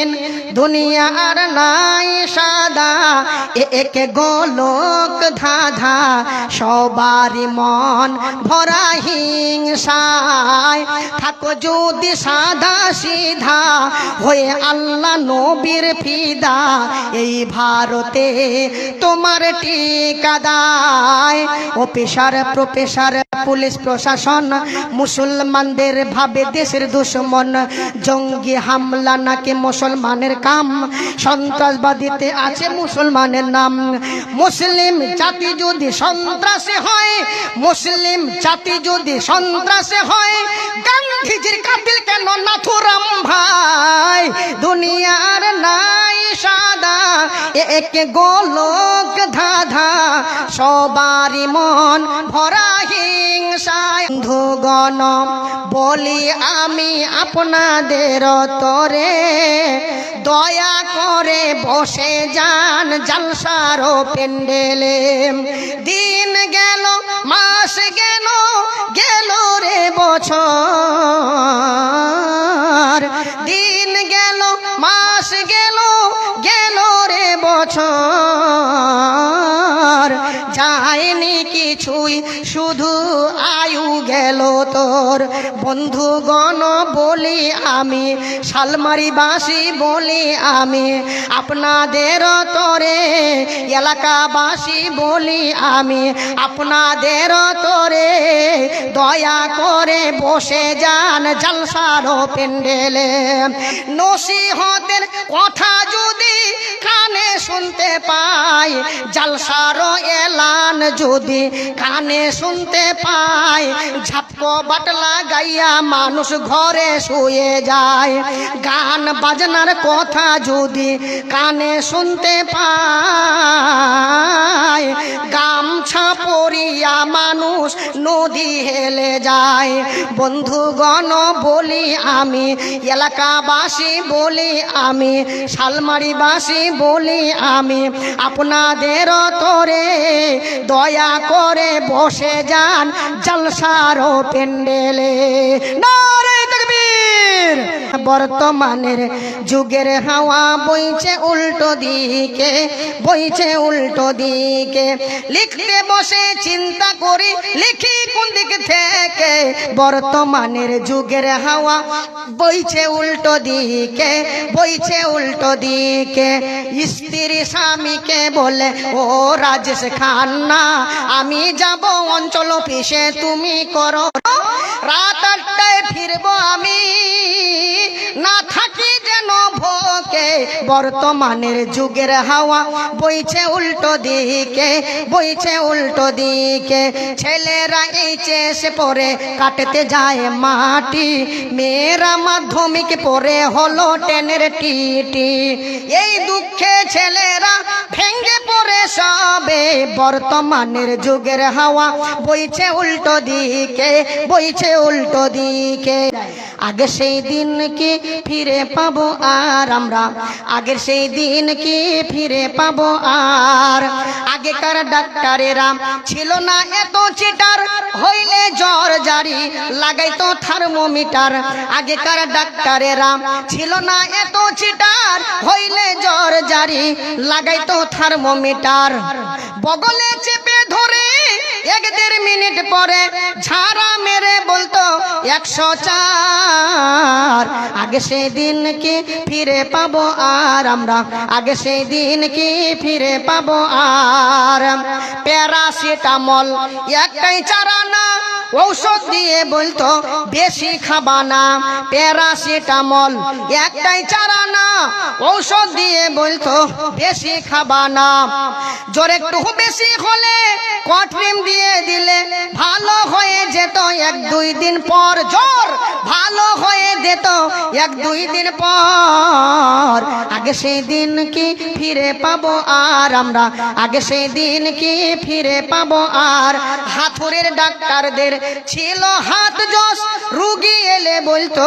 রঙিন দুনিয়ার নাই সাদা, এক গোলক ধাঁধা, সবারই মন ভরা হিংসায়। থাকো যদি সাদা সিধা, হয়ে আল্লাহ নবীর ফিদা, এই ভারতে তোমার টিকাদায় অফিসার, প্রফেসর, পুলিশ প্রশাসন, মুসলমানদের ভাবে দেশের দুশ্মন। জঙ্গি হামলা নাকি মুসলমানের কাম। সন্ত্রাসবাদীতে আছে মুসলমানের নাম। মুসলিম জাতি যদি সন্ত্রাসী হয়, মুসলিম জাতি যদি সন্ত্রাসী হয়, গান্ধীজির কাতিল কেন নাথুরাম ভাই? দুনিয়ার নাই সাদা এক গোলক ধাধা। সবারই মন ভরা হিংসায় বন্ধুগণ বলি আমি আপনাদের তরে। দয়া করে বসে যান জালসার পেন্ডেলে দিন গেল, মাস গেল গেল রে বছর। দিন গেল, মাস গেল গেল রে বছর। যায়নি কিছুই শুধু আয়ু গেল তোর। বন্ধুগণ বলি আমি শালমারিবাসী বলি আমি, আপনাদের তরে এলাকাবাসী বলি আমি, আপনাদের তরে দয়া করে বসে যান জালসার পেন্ডেলে নসিহতের কথা যদি কানে শুনতে পাই, জালসার এলান যদি কানে শুনতে পাই ঝাপ্প বাটলা গাইয়া মানুষ ঘরে শুয়ে যায়। গান বাজনার কথা যদি কানে শুনতে পাই, গামছা পরিয়া মানুষ নদী হেলে যায়। বন্ধুগণ বলি আমি, এলাকাবাসী বলি আমি, শালমারিবাসী বলি আমি আপনাদের তরে দয়া করে বসে যান জলসার পেন্ডেলে বর্তমানের যুগের হাওয়া বইছে উল্টো দিকে, বইছে উল্টো দিকে। লিখতে বসে চিন্তা করি, লিখি কোন দিক বর্তমানের যুগের হাওয়া বইছে উল্টো দিকে, বইছে উল্টো দিকে। স্ত্রী স্বামীকে বলে, ও রাজেশ খান্না, আমি যাব অঞ্চল অফিসে, তুমি করো। রাত আটটায় ফিরবো আমি। না থাকি যেন ভোকে। বর্তমানের যুগের হাওয়া বইছে উল্টো দিকে, বইছে উল্টো দিকে। ছেলেরা এই চেষে পরে কাটতে যায় মাটি। মেয়েরা মাধ্যমিক পরে হলো টেনের টিটি। এই দুঃখে ছেলেরা ভেঙ্গে পড়ে সবে। বর্তমানের যুগের হাওয়া বইছে উল্টো দিকে, বইছে উল্টো দিকে। আগে সেই দিন কি ফিরে পাবো আর আমরা? আগের সেই দিন কি ফিরে পাবো আর? আগেকার ডাক্তারেরা ছিল না এত চিটার, হইলে জ্বর জারি লাগাইতো থার্মোমিটার। আগেকার ডাক্তারেরা ছিল না এত চিটার, হইলে জ্বর জারি, লাগাইতো থার্মোমিটার। বগলে চেপে ধরে এক দেড় মিনিট পরে ঝাড়া মেরে বলতো, একশো চার, আগে সেই দিন কি ফিরে পাবো আর আমরা? আগে সেই দিন কি ফিরে পাবো আর? প্যারাসিটামল একটাই চারা না ঔষধ দিয়ে বলতো, বেশি খাবা না, প্যারাসিটামল, একটাই চারা না। ঔষধ দিয়ে বলতো, বেশি খাবা না। জ্বর একটু বেশি হলে কটরিম দিয়ে দিলে ভালো হয়ে যেত এক দুই দিন পর জ্বর, ভালো হয়ে যেত এক দুই দিন পর। আগে সেই দিন কি ফিরে পাবো আর আমরা? আগে সেই দিন কি ফিরে পাবো আর? হাতুরের ডাক্তারদের ছিল হাত জস। রুগী এলে বলতো,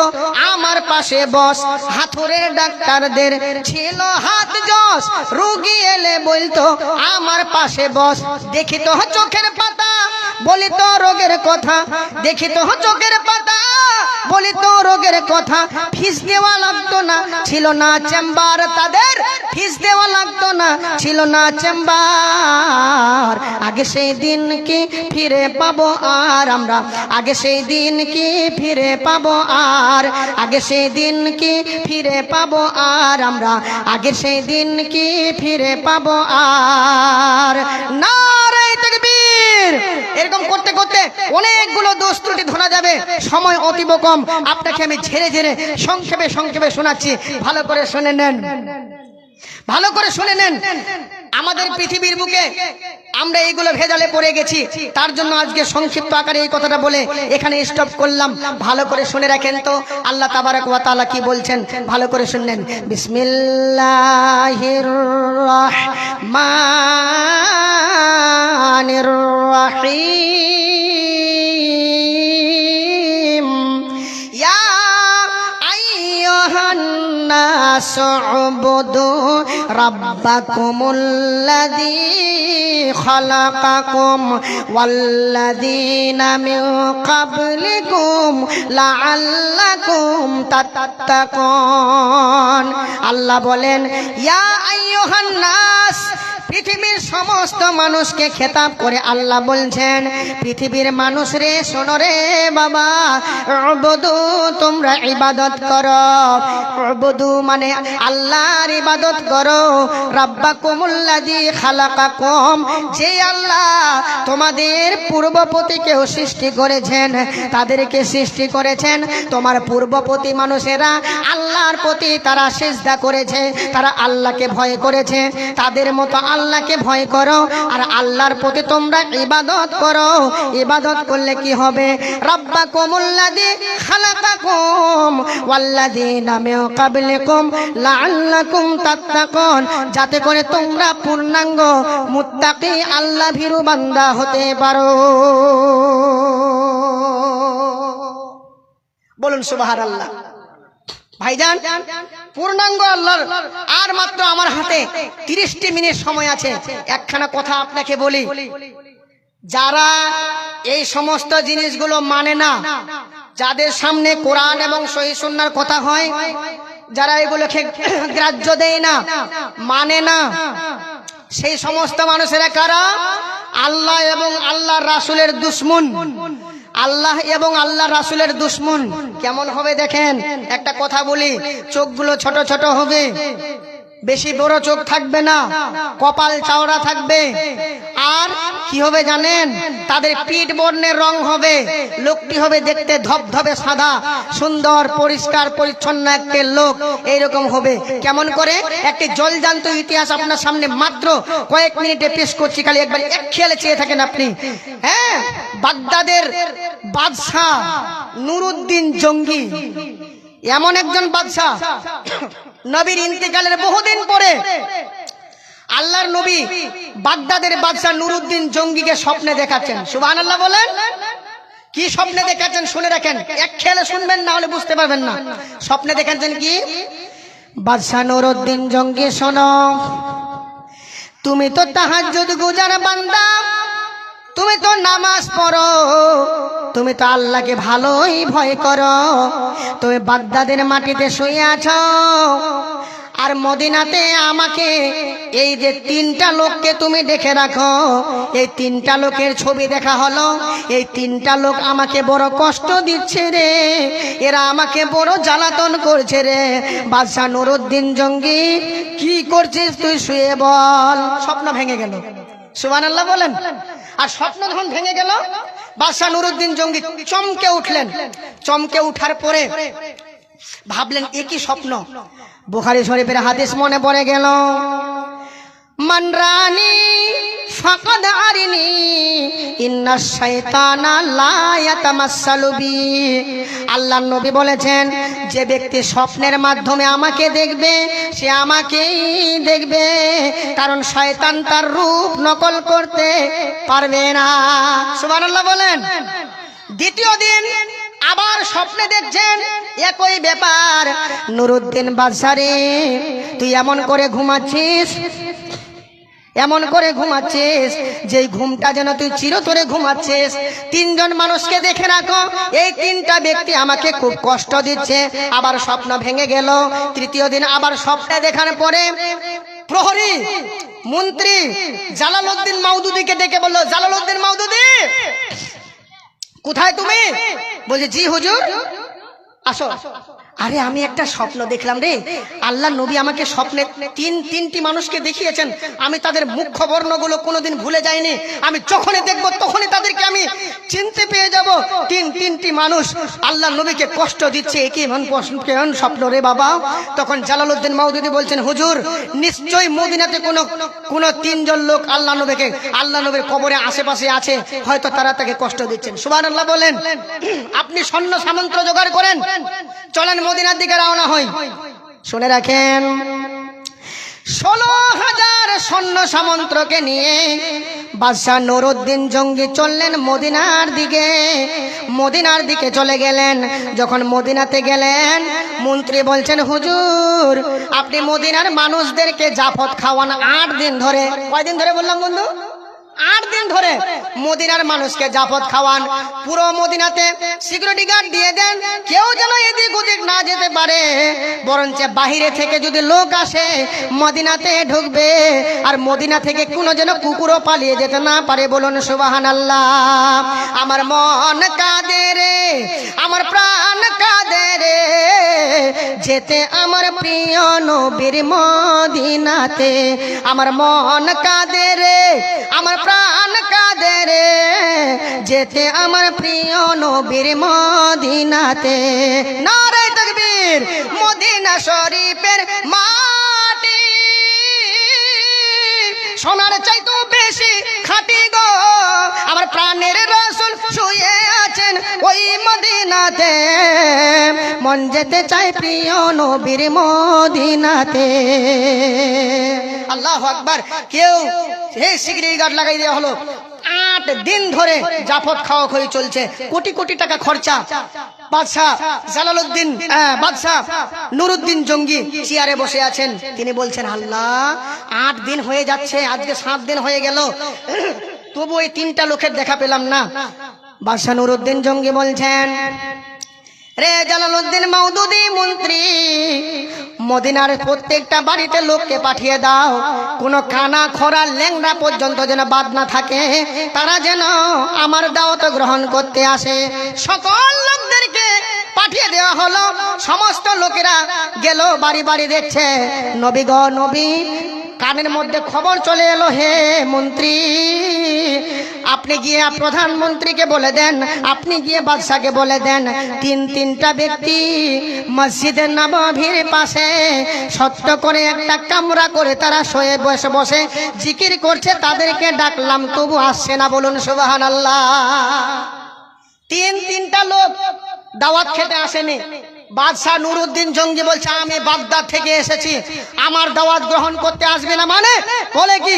আমার পাশে বস। হাতুরের ডাক্তারদের ছিল হাত জস। রুগী এলে বলতো, আমার পাশে বস। দেখি তো চোখের পাতা বলি তো রোগের কথা। দেখি তো চোখের পাতা বলি তো রোগের কথা। ফিস দেওয়া লাগতো না, ছিল না চেম্বার তাদের। ফিস দেওয়া লাগতো না, ছিল না চেম্বার। আগে সেই দিন কি ফিরে পাবো আর আমরা। আগে সেই দিন কি ফিরে পাবো আর? আগে সেই দিন কি ফিরে পাবো আর আমরা? আগে সেই দিন কি ফিরে পাবো আর? নারে তাকবীর! এরকম করতে করতে অনেকগুলো দোষ ত্রুটি ধরা যাবে। সময় অতীব কম। আপনাকে আমি ঝেড়ে ঝেড়ে সংক্ষেপে সংক্ষেপে শোনাচ্ছি। ভালো করে শুনে নেন। ভালো করে শুনে নেন। আমাদের পৃথিবীর বুকে আমরা এইগুলো ভেজালে পড়ে গেছি। তার জন্য আজকে সংক্ষিপ্ত আকারে এই কথাটা বলে এখানে স্টপ করলাম। ভালো করে শুনে রাখেন তো। আল্লাহ তাবারক ওয়া তাআলা কি বলছেন? ভালো করে শুনলেন বিসমিল্লাহির রহমানির রহিম। الناس عبدوا ربكم الذي خلقكم والذين من قبلكم لعلكم تتقون الله بولين يا أيها الناس পৃথিবীর সমস্ত মানুষকে খেতাব করে আল্লাহ বলছেন, পৃথিবীর মানুষ রে, শোনো রে বাবা বধু তোমরা ইবাদত করো। বধু মানে আল্লাহর ইবাদত করো। রাব্বা কুমুল্লাদি খালাকা কম যে আল্লাহ তোমাদের পূর্বপতিকেও সৃষ্টি করেছেন, তাদেরকে সৃষ্টি করেছেন। তোমার পূর্বপতি মানুষেরা আল্লাহর প্রতি তারা সেজদা করেছে, তারা আল্লাহকে ভয় করেছে। তাদের মতো আল্লাহকে ভয় করো, আর আল্লাহর প্রতি তোমরা ইবাদত করো। ইবাদত করলে কি হবে? রব্বা কমুল্লাদি খালাকাকুম ওয়াল্লাযীনা মিন ক্বাবলিকুম লাআল্লাকুম তাত্তাকুন। যাতে করে তোমরা পূর্ণাঙ্গ, মুত্তাকি আল্লাহ ভীরু বান্দা হতে পারো। বলুন সুবহানাল্লাহ। ভাইজান, পূর্ণাঙ্গ আল্লাহর আর মাত্র আমার হাতে তিরিশটি মিনিট সময় আছে। একখানা কথা আপনাকে বলি। যারা এই সমস্ত জিনিসগুলো মানে না, যাদের সামনে কোরআন এবং সহি সুন্নার কথা হয়, যারা এগুলোকে গ্রাহ্য দেয় না মানে না, সেই সমস্ত মানুষেরা কারা? আল্লাহ এবং আল্লাহ রাসুলের দুশ্মন। আল্লাহ এবং আল্লাহ রাসুলের দুশ্মন। কেমন হবে দেখেন? একটা কথা বলি, চোখগুলো ছোট ছোট হবে। বেশি বড় চোখ থাকবে না, কপাল চাওড়া থাকবে। আর কি হবে জানেন? তাদের পিঠ বর্ণের রং হবে, লোকটি হবে দেখতে ধবধবে সাদা, সুন্দর, পরিষ্কার, পরিচ্ছন্ন একটি লোক, এইরকম হবে। কেমন করে? একটি জলজান্ত ইতিহাস আপনার সামনে মাত্র কয়েক মিনিটে পেশ করছি, খালি একবার এক খেয়ালে চেয়ে থাকেন আপনি। হ্যাঁ বাগদাদের বাদশাহ নুরুদ্দিন জঙ্গি, এমন একজন বাদশাহ। নবীর ইন্তেকালের বহুদিন পরে আল্লাহর নবী বাগদাদের বাদশাহ নুরুদ্দিন জঙ্গিকে স্বপ্নে দেখাচ্ছেন। সুবহান আল্লাহ বলেন। কি স্বপ্নে দেখাচ্ছেন শুনে রাখেন। এক খেলে শুনবেন, না হলে বুঝতে পারবেন না। স্বপ্নে দেখাচ্ছেন কি? বাদশাহ নুরুদ্দিন জঙ্গি, শোনো। তুমি তো তাহাজ্জুদ গুজার বান্দা। তুমি তো নামাজ পড়ো। তুমি তো আল্লাহকে ভালোই ভয় করো। তুমি বাগদাদের মাটিতে শুয়ে আছো। আর মদিনাতে আমাকে এই যে তিনটা লোককে তুমি দেখে রাখো, এই তিনটা লোকের ছবি দেখা হলো। এই তিনটা লোক আমাকে বড় কষ্ট দিচ্ছে রে। এরা আমাকে বড় জ্বালাতন করছে রে। বাদশাহ নুরুদ্দিন জঙ্গি, কি করছিস তুই শুয়ে বল। স্বপ্ন ভেঙে গেল। সুবান আল্লাহ বলেন। আর স্বপ্ন যখন ভেঙে গেল। বাদশাহ নুরুদ্দিন জঙ্গি চমকে উঠলেন। চমকে উঠার পরে ভাবলেন একই স্বপ্ন? বুখারি শরীফের হাদিস মনে পড়ে গেল। মানরানি ফাকাদ আরিনি ইন্না শাইতানা লা ইয়াতামাসসালু বি। আল্লাহর নবী বলেছেন, যে ব্যক্তি স্বপ্নের মাধ্যমে আমাকে দেখবে, সে আমাকেই দেখবে। কারণ শয়তান তার রূপ নকল করতে পারবে না। সুবহানাল্লাহ বলেন। দ্বিতীয় দিন আবার স্বপ্নে দেখছেন, একই ব্যাপার। নুরুদ্দিন বাদশারে, তুই এমন করে ঘুমাচ্ছিস? এমন করে ঘুমাচ্ছিস যে ঘুমটা যেন তুই চিরতরে ঘুমাচ্ছিস। তিনজন মানুষকে দেখে রাখো, এই তিনটা ব্যক্তি আমাকে খুব কষ্ট দিচ্ছে। আবার স্বপ্ন ভেঙে গেল। তৃতীয় দিন আবার স্বপ্নে দেখার পরে প্রহরী, মন্ত্রী জালালউদ্দিন মাউদুদিকে ডেকে বলল, জালালউদ্দিন মাউদুদি, কোথায় তুমি? বলছে, জি, হুজুর, আসো। আরে, আমি একটা স্বপ্ন দেখলাম রে। আল্লাহ নবী আমাকে স্বপ্নে তিন, তিনটি মানুষকে দেখিয়েছেন। আমি তাদের মুখ্য বর্ণগুলো কোনোদিন ভুলে যাইনি। আমি যখনই দেখব তখনই তাদেরকে আমি চিনতে পেয়ে যাব। তিন, তিনটি মানুষ আল্লাহ নবীকে কষ্ট দিচ্ছে। মন কেমন স্বপ্ন রে বাবা? তখন জালালউদ্দিন মাউদুদি বলছেন, হুজুর, নিশ্চয়ই মদিনাতে কোনো কোনো তিনজন লোক আল্লাহ নবীকে, আল্লাহ নবীর কবরে আশেপাশে আছে। হয়তো তারা তাকে কষ্ট দিচ্ছেন। সুবান আল্লাহ বলেন, আপনি স্বর্ণ সামন্ত জোগাড় করেন। চলেন মদিনার দিকে রওনা হই। শুনে রাখেন, ষোলো হাজার সৈন্য সামন্তকে নিয়ে বাদশাহ নুরুদ্দিন জঙ্গি চললেন মদিনার দিকে। মদিনার দিকে চলে গেলেন। যখন মদিনাতে গেলেন, মন্ত্রী বলছেন, হুজুর, আপনি মদিনার মানুষদেরকে জাফত খাওয়ান আট দিন ধরে। কয়দিন ধরে বললাম বন্ধু? আট দিন ধরে মদিনার মানুষকে জাফত খাওয়ান। পুরো মদিনাতে সিকিউরিটি গার্ড দিয়ে দেন। কেউ যেন এদিক ওদিক না যেতে পারে। বরঞ্চ বাহিরে থেকে যদি লোক আসে, মদিনাতে ঢুকবে। আর মদিনা থেকে কোনো যেন কুকুরও পালিয়ে যেতে না পারে বলুন সুবাহান আল্লাহ আমার মন কাঁদে রে, আমার প্রাণ কাঁদে রে। যেতে আমার প্রিয় নবীর মদিনাতে আমার মন কাঁদে রে, আমার প্রাণ কাঁদে রে। যেতে আমার প্রিয় নবীর মদিনাতে। নারে তকবীর, মদিনা শরীফের মাটি। সোনার চাইতো বেশি খাটি গো। আমার প্রাণের রসুল শুয়ে ওই মদিনাতে মন যেতে চাই প্রিয় নবীর মদিনাতে। আল্লাহ আকবার। কেউ হে সিগারেট গার্ড লাগাই দেওয়া হলো। আট দিন ধরে জাফত খাওয়া খাওয়ি চলছে। কোটি কোটি টাকা খরচা। বাদশাহ জালালউদ্দিন বাদশাহ নুরুদ্দিন জঙ্গি চেয়ারে বসে আছেন। তিনি বলছেন, আল্লাহ, আট দিন হয়ে যাচ্ছে, আজকে সাত দিন হয়ে গেল। তবু এই তিনটা লোকের দেখা পেলাম না। বাদশাহ নুরুদ্দিন জঙ্গি বলছেন, রে জালালউদ্দিন মাউদুদি মন্ত্রী, মদিনার প্রত্যেকটা বাড়িতে লোককে পাঠিয়ে দাও। কোনো খানা খরা ল্যাংড়া পর্যন্ত যেন বাদ না থাকে। তারা যেন আমার দাওয়াত গ্রহণ করতে আসে। সকল লোকদেরকে পাঠিয়ে দেওয়া হলো। সমস্ত লোকেরা গেল, বাড়ি বাড়ি দেখছে। নবী গ, নবী কানের মধ্যে খবর চলে এলো, হে মন্ত্রী, আপনি গিয়ে প্রধানমন্ত্রীকে বলে দেন, আপনি গিয়ে বাদশাকে বলে দেন, তিন তিনটা ব্যক্তি মসজিদের নবাবির পাশে সত্য করে একটা কামরা করে তারা শয়ে বসে বসে জিকির করছে, তাদেরকে ডাকলাম, তবু আসছে না, বলুন সুবাহান আল্লাহ তিন তিনটা লোক দাওয়াত খেতে আসেনি। বাদশাহ নুরুদ্দিন জঙ্গি বলছে আমি বাগদাদ থেকে এসেছি আমার দাওয়াত গ্রহণ করতে আসবে না মানে বলে কি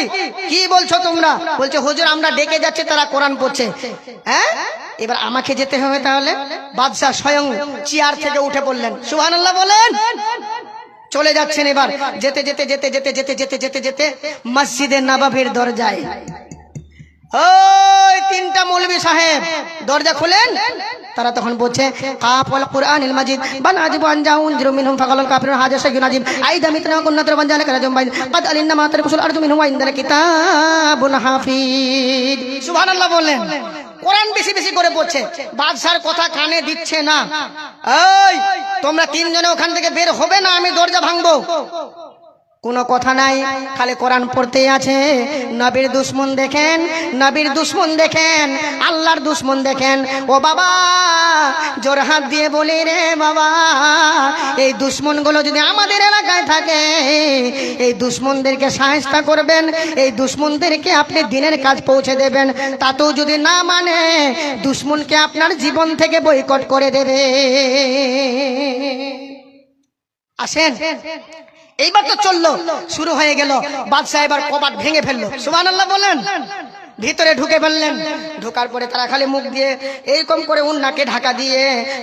কি বলছো তোমরা বলছে হুজুর আমরা ডেকে যাচ্ছি তারা কোরআন পড়ছে হ্যাঁ এবার আমাকে যেতে হবে তাহলে বাদশাহ স্বয়ং চেয়ার থেকে উঠে পড়লেন সুবহানাল্লাহ বলেন চলে যাচ্ছেন এবার যেতে যেতে যেতে যেতে যেতে যেতে যেতে যেতে মসজিদে নবাবের দরজায় ওই তিনটা মৌলবী সাহেব, দরজা খুলেন? তারা তখন বলছে কাফ ওয়াল কুরআনিল মাজিদ বান আজিব আন জাউন জিরু মিনহুম ফাকালুল কাফিরুন হাজা শাইউন আজিব আইদা মিতনা কুন্নাত বান জালাকা রাজুম বাইন কাদ আলিন্না মা তারকুল আরজু মিনহুম ইনদানা কিতাবুন হাফিজ। সুবহানাল্লাহ বললেন। কোরআন বেশি বেশি করে পড়ছে বাদশার কথা কানে দিচ্ছে না। এই তোমরা তিনজনে ওখান থেকে বের হবে না, আমি দরজা ভাঙবো। কোনো কথা নাই, খালি কোরআন পড়তে আছে। নবীর দুশ্মন দেখেন, নবীর দুশ্মন দেখেন, আল্লাহর দুশ্মন দেখেন। ও বাবা, জোর হাত দিয়ে বলি রে বাবা, এই দুশ্মনগুলো যদি আমাদের এলাকায় থাকে, এই দুশ্মনদেরকে সাহায্য করবেন, এই দুশ্মনদেরকে আপনি দিনের কাজ পৌঁছে দেবেন। তাতেও যদি না মানে দুশ্মনকে আপনার জীবন থেকে বয়কট করে দেবে। আসেন। এইবার তো চলল। শুরু হয়ে গেল। বাদশাহ এবার কবাট ভেঙে ফেলল। সুবান আল্লাহ বলেন। ভিতরে ঢুকে ফেললেন। ঢোকার পরে তারা খালি মুখ দিয়ে এইরকম করে উন্নাকে ঢাকা দিয়ে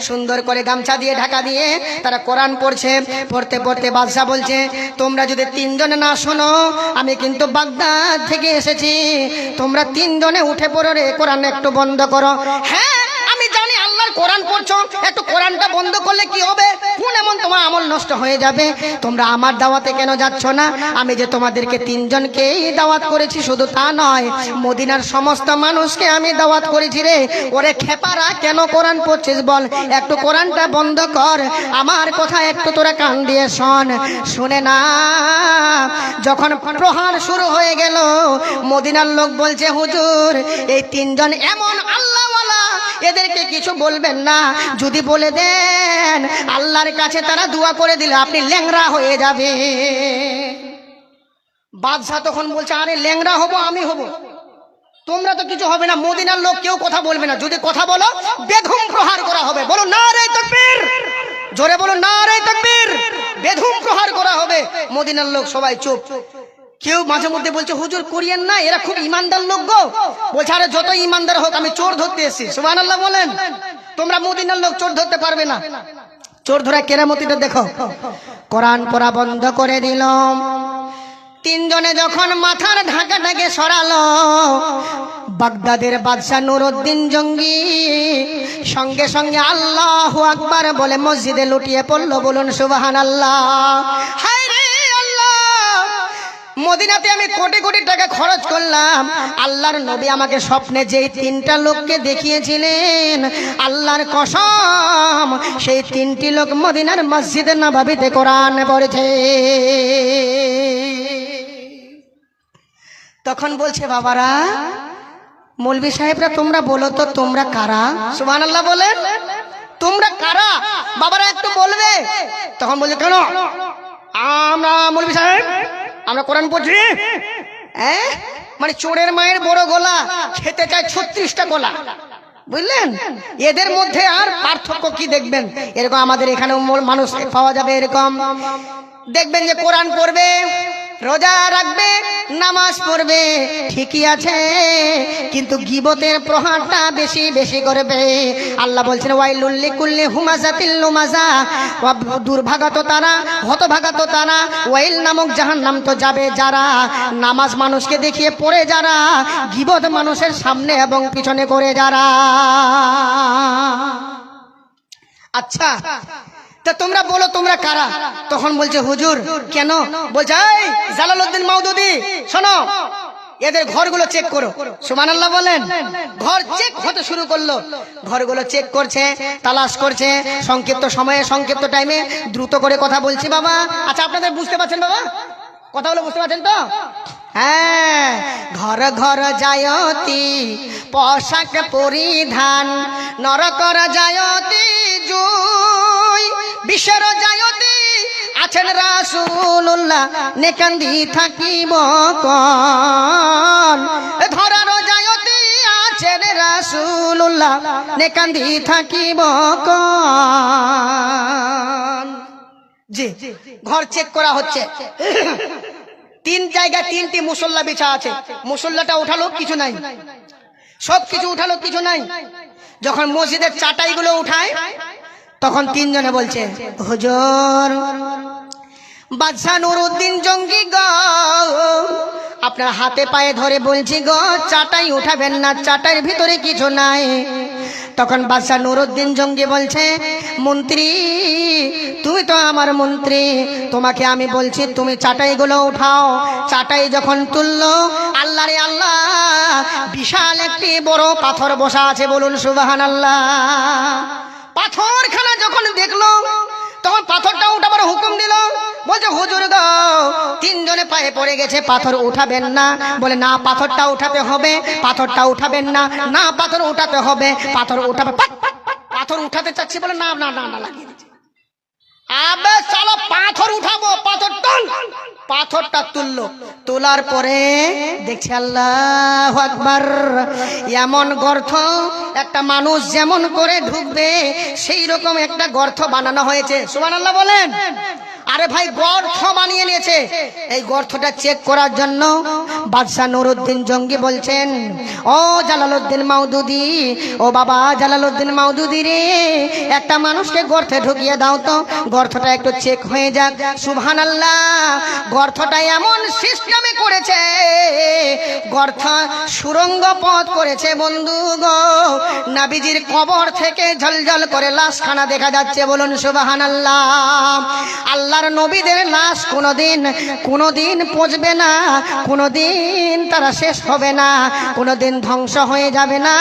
সুন্দর করে গামছা দিয়ে ঢাকা দিয়ে তারা কোরআন পড়ছে। পড়তে পড়তে বাদশাহ বলছে তোমরা যদি তিনজনে না শোনো আমি কিন্তু বাগদাদ থেকে এসেছি। তোমরা তিনজনে উঠে পড়ো রে কোরআন একটু বন্ধ করো। হ্যাঁ আমি জানি আল্লাহর কোরআন পড়ছো, একটু কোরআনটা বন্ধ করলে কি হবে? কোন এমন তোমার আমল নষ্ট হয়ে যাবে। তোমরা আমার দাওয়াতে কেন যাচ্ছ না? আমি যে তোমাদেরকে তিনজনকেই দাওয়াত করেছি শুধু তা নয়, মদিনার সমস্ত মানুষকে আমি দাওয়াত করেছি রে। ওরে খেপারা, কেন কোরআন পড়ছিস বল? একটু কোরআনটা বন্ধ কর। আমার কথা একটু তোরা কান দিয়ে শোন। শুনে না, যখন প্রহার শুরু হয়ে গেল, মদিনার লোক বলছে, হুজুর, এই তিনজন এমন আল্লাহওয়ালা এদেরকে কিছু বলবেন না। যদি বলে দেন, আল্লাহর কাছে তারা দোয়া করে দিলে আপনি ল্যাংরা হয়ে যাবে। বাদশাহ তখন বলছে, আরে ল্যাংরা হব, আমি হব। তোমরা তো কিছু হবে না, মদিনার লোক কেউ কথা বলবে না। যদি কথা বলো বেঘুম প্রহার করা হবে। বলো না রে তকবীর! জোরে বলো না রে তকবীর! বেধুম প্রহার করা হবে। মদিনার লোক সবাই চুপ। কেউ মাঝে মধ্যে বলছে, হুজুর, করিয়েন না, এরা খুব ইমানদার লোক গো। বলছে, আরে, যত ইমানদার হোক, আমি চোর ধরতে এসেছি। সুমান আল্লাহ বলেন। তোমরা মদিনার লোক, চোর ধরতে পারবে না। চোর ধরা কেরামতিটা দেখো। কোরআন পড়া বন্ধ করে দিলাম তিনজনে যখন মাথার ঢাকাটাকে সরালো, বাগদাদের বাদশাহ নুরুদ্দিন জঙ্গি সঙ্গে সঙ্গে আল্লাহ আকবার বলে মসজিদে লুটিয়ে পড়ল বলুন সুবাহান আল্লাহ আল্লাহ মদিনাতে আমি কোটি কোটি টাকা খরচ করলাম। আল্লাহর নবী আমাকে স্বপ্নে যেই তিনটা লোককে দেখিয়েছিলেন, আল্লাহর কসম, সেই তিনটি লোক মদিনার মসজিদে নবাবিতে কোরআন পড়েছে। তখন বলছে, বাবারা মৌলবি সাহেবরা তোমরা বলো তো, তোমরা কারা? সুবান আল্লাহ বলেন, তোমরা কারা? বাবারা একটু বলবে। তখন বলছে, কেন? আমরা মৌলবি সাহেব আমরা কোরআন পড়ছি? হ্যাঁ? মানে চোরের মায়ের বড় গোলা, খেতে চায় ছত্রিশটা গোলা। বুঝলেন? এদের মধ্যে আর পার্থক্য কি দেখবেন? এরকম আমাদের এখানে মানুষ পাওয়া যাবে এরকম। দেখবেন যে কোরআন পড়বে রোজা রাখবে, নামাজ পড়বে, ঠিকই আছে, কিন্তু গিবতের প্রহারটা বেশি বেশি করবে। আল্লাহ বলছেন ওয়াইলুল্লি কুল্লি হুমাজাতিল লুমাজা দুর্ভাগত তারা, হতভাগত তারা, ওয়াইল নামক জাহান নাম তো যাবে যারা, নামাজ মানুষকে দেখিয়ে পড়ে যারা, গিবত মানুষের সামনে এবং পিছনে করে যারা। আচ্ছা তা তোমরা বলো, তোমরা কারা? তখন বলছে, হুজুর, কেন? বলছে জালালউদ্দিন মাউদুদি, শোনো, এদের ঘরগুলো চেক করো। সুমান আল্লাহ বলেন, ঘর চেক হতে শুরু করল। ঘরগুলো চেক করছে, তালাশ করছে, সংক্ষিপ্ত সময়ে, সংক্ষিপ্ত টাইমে দ্রুত করে কথা বলছি, বাবা। আচ্ছা আপনাদের বুঝতে পারছেন, বাবা? কথাগুলো বুঝতে পারছেন তো? হ্যাঁ ঘর ঘর যায়তি পোশাক পরিধান নরকর যায়তি জুই বিশ্বের যায়তি আছেন রাসূলুল্লাহ, নেকান্দি থাকিব ধরার যায়তি আছেন রাসূলুল্লাহ, নেকান্দি থাকিব কন। জি, ঘর চেক করা হচ্ছে। তিন জায়গায় তিনটি মুসল্লা বিছা আছে। মুসল্লাটা উঠালো, কিছু নাই। সব কিছু উঠালো, কিছু নাই। যখন মসজিদের চাটাইগুলো উঠায় তখন তিনজনে বলছে, হুজুর, বাদশাহ নুরুদ্দিন জঙ্গি গ, আপনার হাতে পায়ে ধরে বলছি গো, চাটাই উঠাবেন না চাটাইয়ের ভিতরে কিছু নাই। তখন বাদশাহ নুরুদ্দিন জঙ্গি বলছে, মন্ত্রী, তুমি তো আমার মন্ত্রী, তোমাকে আমি বলছি তুমি চাটাইগুলো উঠাও। চাটাই যখন তুললো, আল্লাহ রে আল্লাহ, বিশাল একটি বড় পাথর বসা আছে, বলুন সুবাহান আল্লাহ পাথরখানা যখন দেখল, তখন পাথরটা উঠাবার হুকুম দিল। বলছে, হুজুর গো, তিনজনে পায়ে পড়ে গেছে, পাথর উঠাবেন না। বলে, না, পাথরটা উঠাতে হবে, পাথরটা উঠাবেন না। না, পাথর উঠাতে হবে, পাথর উঠাবে। পাথর উঠাতে চাচ্ছি। বলে, না না না না, লাগিয়ে আবে চলো পাথর উঠাবো, পাথর তুল পাথরটা তুললো। তোলার পরে দেখছি আল্লাহ আকবার। এমন গর্থ একটা মানুষ যেমন করে ঢুকবে সেই রকম একটা গর্থ বানানো হয়েছে। সুমান আল্লাহ বলেন। আরে ভাই গর্থ বানিয়ে নিয়েছে। এই গর্থটা চেক করার জন্য বাদশাহ নুরুদ্দিন জঙ্গি বলছেন, ও জালালউদ্দিন মাউদুদি, ও বাবা জালালউদ্দিন মাউদুদি রে, একটা মানুষকে গর্তে ঢুকিয়ে দাও তো। গর্তটা একটু চেক হয়ে যাক। সুবহান আল্লাহ গর্তটা এমন সিস্টেমে করেছে, গর্ত সুরঙ্গ পথ করেছে বন্ধু গো। নাবিজির কবর থেকে ঝলঝল করে লাশখানা দেখা যাচ্ছে, বলুন সুবাহান আল্লাহ আল্লাহর নবীদের লাশ কোনোদিন কোনোদিন পচবে না, কোনোদিন তারা শেষ হবে না, কোনোদিন ধ্বংস হয়ে যাবে না।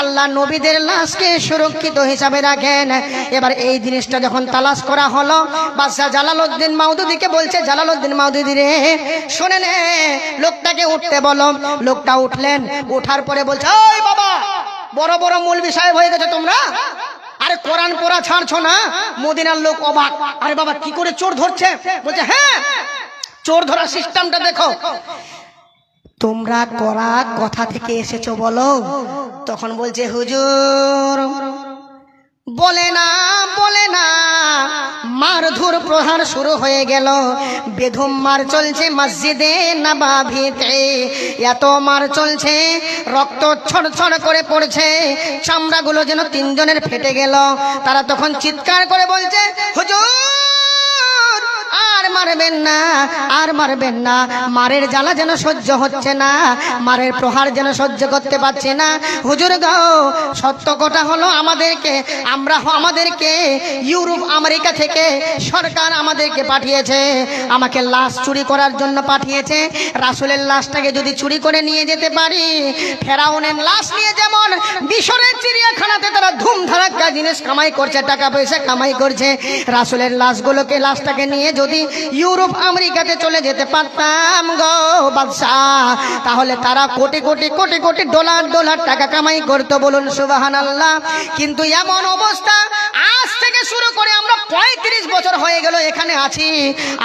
আল্লাহ নবীদের লাশকে সুরক্ষিত হিসাবে রাখেন। এবার এই জিনিসটা যখন তালাশ করা হলো, বাদশাহ জালালউদ্দিন মাউদুদিকে বলছে, জালালউদ্দিন মাউদুদি রে, শোনে নে, লোকটাকে উঠতে বলো। লোকটা উঠলেন ওঠার পরে বলছে, ওই বাবা, বড় বড় মৌলবি সাহেব হয়ে গেছে তোমরা? আরে কোরআন পড়া ছাড়ছো না? মদিনার লোক অবাক। আরে বাবা, কি করে চোর ধরছে? বলছে হ্যাঁ চোর ধরার সিস্টেমটা দেখো। তোমরা করা কথা থেকে এসেছ বলো। তখন বলছে, হুজুর, বলে না বলে না মারধুর প্রহার শুরু হয়ে গেল। বেধুম মার চলছে মসজিদে নবাভিতে এত মার চলছে, রক্ত ছড় ছড় করে পড়ছে, চামড়াগুলো যেন তিনজনের ফেটে গেল। তারা তখন চিৎকার করে বলছে, হুজুর আর মারবেন না, আর মারবেন না। মারের জ্বালা যেন সহ্য হচ্ছে না, মারের প্রহার যেন সহ্য করতে পারছে না। হুজুর গাও সত্য কথা হলো আমাদেরকে, আমরা আমাদেরকে, ইউরোপ, আমেরিকা থেকে সরকার আমাদেরকে পাঠিয়েছে। আমাকে লাশ চুরি করার জন্য পাঠিয়েছে। রাসুলের লাশটাকে যদি চুরি করে নিয়ে যেতে পারি, ফেরাউনের লাশ নিয়ে যেমন মিশরের চিড়িয়াখানাতে তারা ধুম ধারাক্কা জিনিস কামাই করছে, টাকা পয়সা কামাই করছে, রাসুলের লাশগুলোকে, লাশটাকে নিয়ে যদি ইউরোপ, আমেরিকাতে চলে যেতে পারতাম গো বাদশাহ। তাহলে তারা কোটি কোটি কোটি কোটি ডলার ডলার টাকা কামাই করতো বলুন সুবাহান আল্লাহ কিন্তু এমন অবস্থা আজ থেকে শুরু করে আমরা পঁয়ত্রিশ বছর হয়ে গেল এখানে আছি।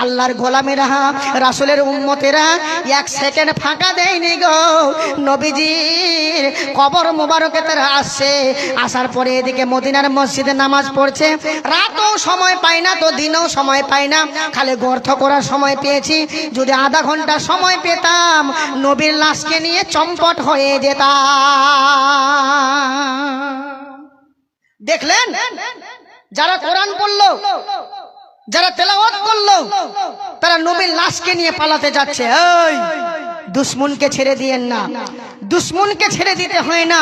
আল্লাহর গোলামেরা, রাসুলের উম্মতেরা এক সেকেন্ড ফাঁকা দেয়নি গো। নবীজির কবর মোবারকে তারা আসছে। আসার পরে এদিকে মদিনার মসজিদে নামাজ পড়ছে। রাতও সময় পায় না তো দিনেও সময় পায় না। খালি গর্থ করার সময় পেয়েছি। যদি আধা ঘণ্টা সময় পেতাম, নবীর লাশকে নিয়ে চম্পট হয়ে যেতাম। দেখলেন? যারা কোরআন পড়ল, যারা তেলাওয়াত করল, তারা নবীর লাশকে নিয়ে পালাতে যাচ্ছে। এই, দুশ্মনকে ছেড়ে দিয়েন না। দুশ্মনকে ছেড়ে দিতে হয় না।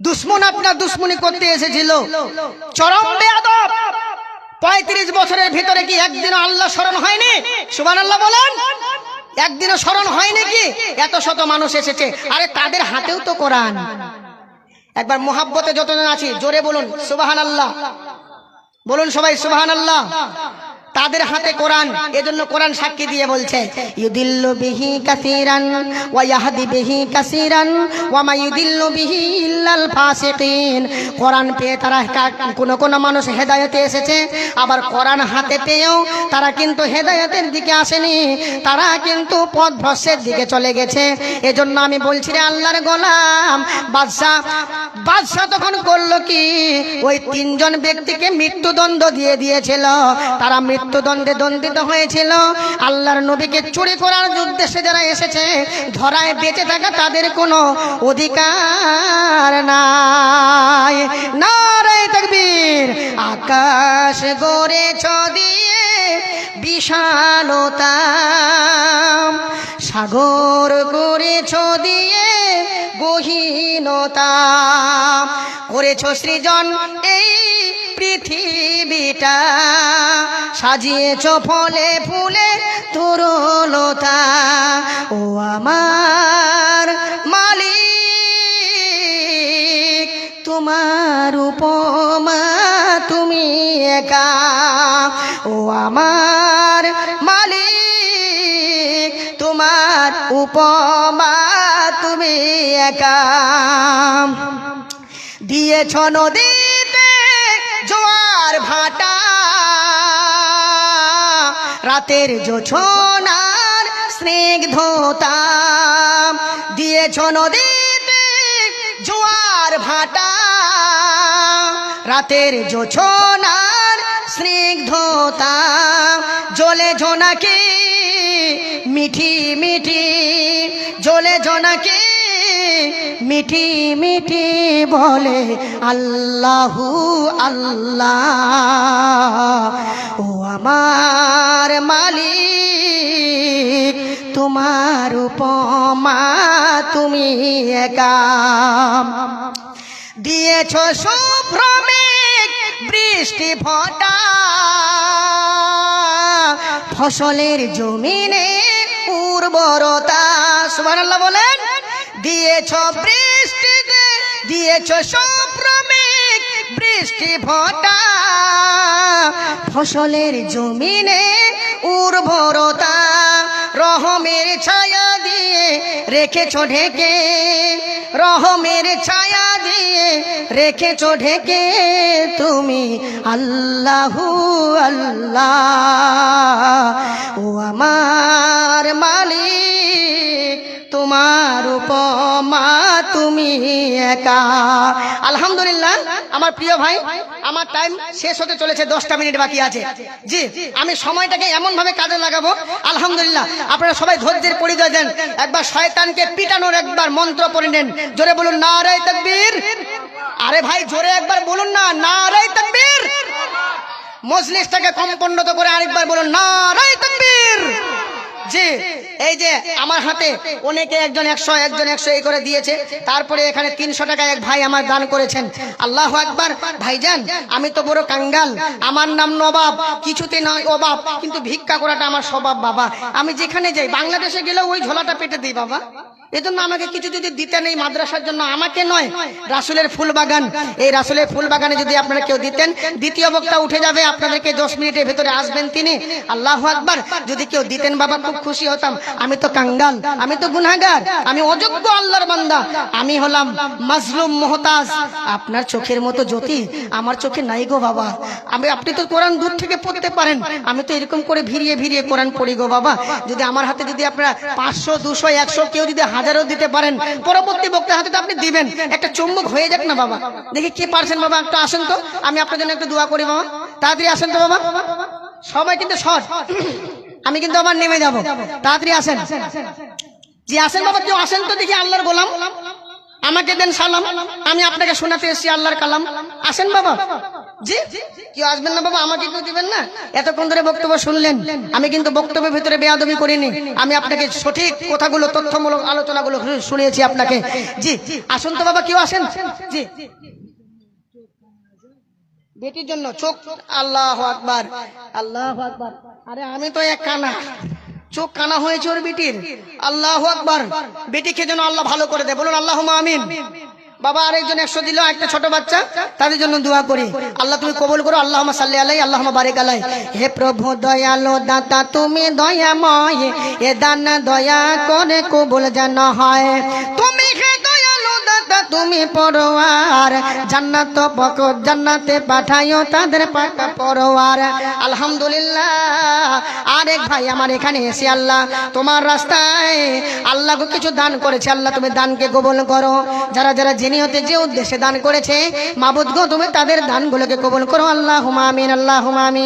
দুশ্মন আপনার দুশ্মনী করতে এসেছিল। চরম বেয়াদব। পঁয়ত্রিশ বছরের ভিতরে কি একদিনও আল্লাহ স্মরণ হয়নি? সুবান আল্লাহ বলেন। একদিনও স্মরণ হয়নি কি? এত শত মানুষ এসেছে। আরে তাদের হাতেও তো কোরআন। একবার মোহাব্বতে যতজন আছি জোরে বলুন সুবাহান আল্লাহ বলুন সবাই সুবাহান আল্লাহ তাদের হাতে কোরআন। এজন্য কোরআন সাক্ষী দিয়ে বলছে, ইউদিল্লু বিহি কাসিরান, ওয়া ইয়াহদি বিহি কাসীরান, ওয়া মা ইউদিল্লু বিহি ইল্লাল ফাসিকিন। কোরআন পেয়ে তারা কোন কোন মানুষ হেদায়েতে এসেছে, আবার কোরআন হাতে পেয়েও তারা কিন্তু হেদায়েতের দিকে আসেনি, তারা কিন্তু পথ ভ্রষ্টের দিকে চলে গেছে। এজন্য আমি বলছি রে আল্লাহর গোলাম, বাদশাহ বাদশাহ তখন করল কি? ওই তিনজন ব্যক্তিকে মৃত্যুদণ্ড দিয়ে দিয়েছিল, তারা মৃত্যুদণ্ডে দণ্ডিত হয়েছিল। আল্লাহর নবীকে চুরি করার উদ্দেশ্যে যারা এসেছে, ধরায় বেঁচে থাকা তাদের কোনো অধিকার নাই। নারায় তকবীর, আকাশ গড়েছ দিয়ে বিশালতা সাগর করেছ দিয়ে গহীনতা করেছ সৃজন এই পৃথিবীটা। সাজিয়েছ ফলে ফুলে তরুলতা। ও আমার মালিক, তোমার উপমা তুমি একা। ও আমার মালিক, তোমার উপমা তুমি একা। দিয়েছ নদীতে জোয়ার ভাটা, রাতের জোছনার স্নিগ্ধতা। দিয়েছ নদীতে জোয়ার ভাটা, রাতের জোছনার স্নিগ্ধতা জলে ঝোনাকি মিঠি মিঠি জলে জোনাকি মিঠি মিঠি বলে, আল্লাহু আল্লাহ, ও আমার মালিক, তোমার উপমা তুমি একা। দিয়েছ সুভ্রমিক বৃষ্টি ফটা ফসলের জমিনে উর্বরতা। সুবহানাল্লাহ বলেন দিয়েছ বৃষ্টিতে দিয়েছ সুভ্রমিক বৃষ্টি ফটা, ফসলের জমিনে উর্বরতা, রহমের ছায়া দিয়ে রেখেছ ঢেকে, রহমের ছায়া দিয়ে রেখেছ ঢেকে তুমি আল্লাহু আল্লাহ, ও আমার মালিক তোমার উপমা তুমি একা। আলহামদুলিল্লাহ, আমার প্রিয় ভাই, আমার টাইম শেষ হতে চলেছে, দশটা মিনিট বাকি আছে। জি, আমি সময়টাকে এমন ভাবে কাজে লাগাবো। আলহামদুলিল্লাহ, আপনারা সবাই ধৈর্যের পরিচয় দেন। একবার শয়তানকে পিটানোর একবার মন্ত্র পড়ে নেন। জোরে বলুন না রে তকবীর আরে ভাই, জোরে একবার বলুন না না রে তকবীর মজলিসটাকে কম্পন্নত করে আরেকবার বলুন না রে তকবীর জি, এই যে আমার হাতে অনেকে একজন একশো একজন একশো এই করে দিয়েছে। তারপরে এখানে তিনশো টাকা এক ভাই আমার দান করেছেন। আল্লাহ একবার ভাইজান, আমি তো বড় কাঙ্গাল। আমার নাম নবাব, কিছুতে নয় অবাব কিন্তু ভিক্ষা করাটা আমার স্বভাব, বাবা। আমি যেখানে যাই, বাংলাদেশে গেলেও ওই ঝোলাটা পেটে দিই, বাবা। এজন্য আমাকে কিছু যদি দিতে নেই মাদ্রাসার জন্য, আমাকে নয়, রাসুলের ফুল বাগান এই রাসুলের ফুল বাগানে যদি আপনারা কেউ দিতেন, দ্বিতীয় বক্তা উঠে যাবে, আপনাদেরকে দশ মিনিটের ভেতরে আসবেন তিনি। আল্লাহ আকবার, যদি কেউ দিতেন, বাবা, খুব খুশি হতাম। আমি তো কাঙ্গাল, আমি তো গুনাগার আমি অযোগ্য আল্লাহর বান্দা। আমি হলাম মাজলুম মোহতাজ। আপনার চোখের মতো জ্যোতি আমার চোখে নাই গো বাবা। আমি, আপনি তো কোরআন দূর থেকে পড়তে পারেন। আমি তো এরকম করে ভিড়িয়ে ভিড়িয়ে কোরআন পড়ি গো বাবা। যদি আমার হাতে যদি আপনারা পাঁচশো, দুশো, একশো কেউ যদি হাজারও দিতে পারেন। পরবর্তী বক্তার হাতে তো আপনি দিবেন। একটা চুম্বক হয়ে যাক না বাবা। দেখি কে পারছেন বাবা, একটু আসেন তো। আমি আপনার জন্য একটু দোয়া করি বাবা। তাড়াতাড়ি আসেন তো বাবা। সবাই কিন্তু শর্ট আমি কিন্তু আবার নেমে যাব। তাড়াতাড়ি আসেন। জি, আসেন বাবা, কেউ আসেন তো দেখি আল্লাহর গোলাম। আমাকে দেন সালাম। আমি আপনাকে শোনাতে এসেছি আল্লাহর কালাম। আসেন বাবা। এতক্ষণ ধরে বক্তব্য শুনলেন। আমি কিন্তু বক্তব্যের ভিতরে বেয়াদবি করিনি। আমি আপনাকে সঠিক কথাগুলো, তথ্যমূলক আলোচনাগুলো শুনিয়েছি আপনাকে। জি, আসুন তো বাবা, কেউ আসেন? জি। বেটির জন্য চোখ, আল্লাহ আকবার আল্লাহ আকবার। আরে, আমি তো এক কানা। চোখ কানা হয়েছে ওর বেটির। আল্লাহ আকবার। বেটিকে যেন আল্লাহ ভালো করে দেয়। বলুন আল্লাহ আমিন। বাবা আরেকজন একশো দিল একটা ছোট বাচ্চা, তাদের জন্য দোয়া করি। আল্লাহ তুমি কবল করো আল্লাহ সাল্লি আলাই আল্লাহ বারেক আলাই হে প্রভু দয়ালো দাতা, তুমি দয়াময়, এ দান দয়া করে কবুল যেন হয়। তুমি হে দাতা তুমি পরোয়ার। জান্নাত পক জান্নাতে পাঠাইও তাদের পাকা পরোয়ার। আলহামদুলিল্লাহ। আরেক ভাই আমার এখানে এসে আল্লাহ, তোমার রাস্তায় আল্লাহকে কিছু দান করেছে। আল্লাহ তুমি দানকে কবুল করো। যারা যারা জেনে হতে যে উদ্দেশ্যে দান করেছে, মাবুদ গো তুমি তাদের দানগুলোকে কবুল করো। আল্লাহ হুমামিন আল্লাহ হুমামিন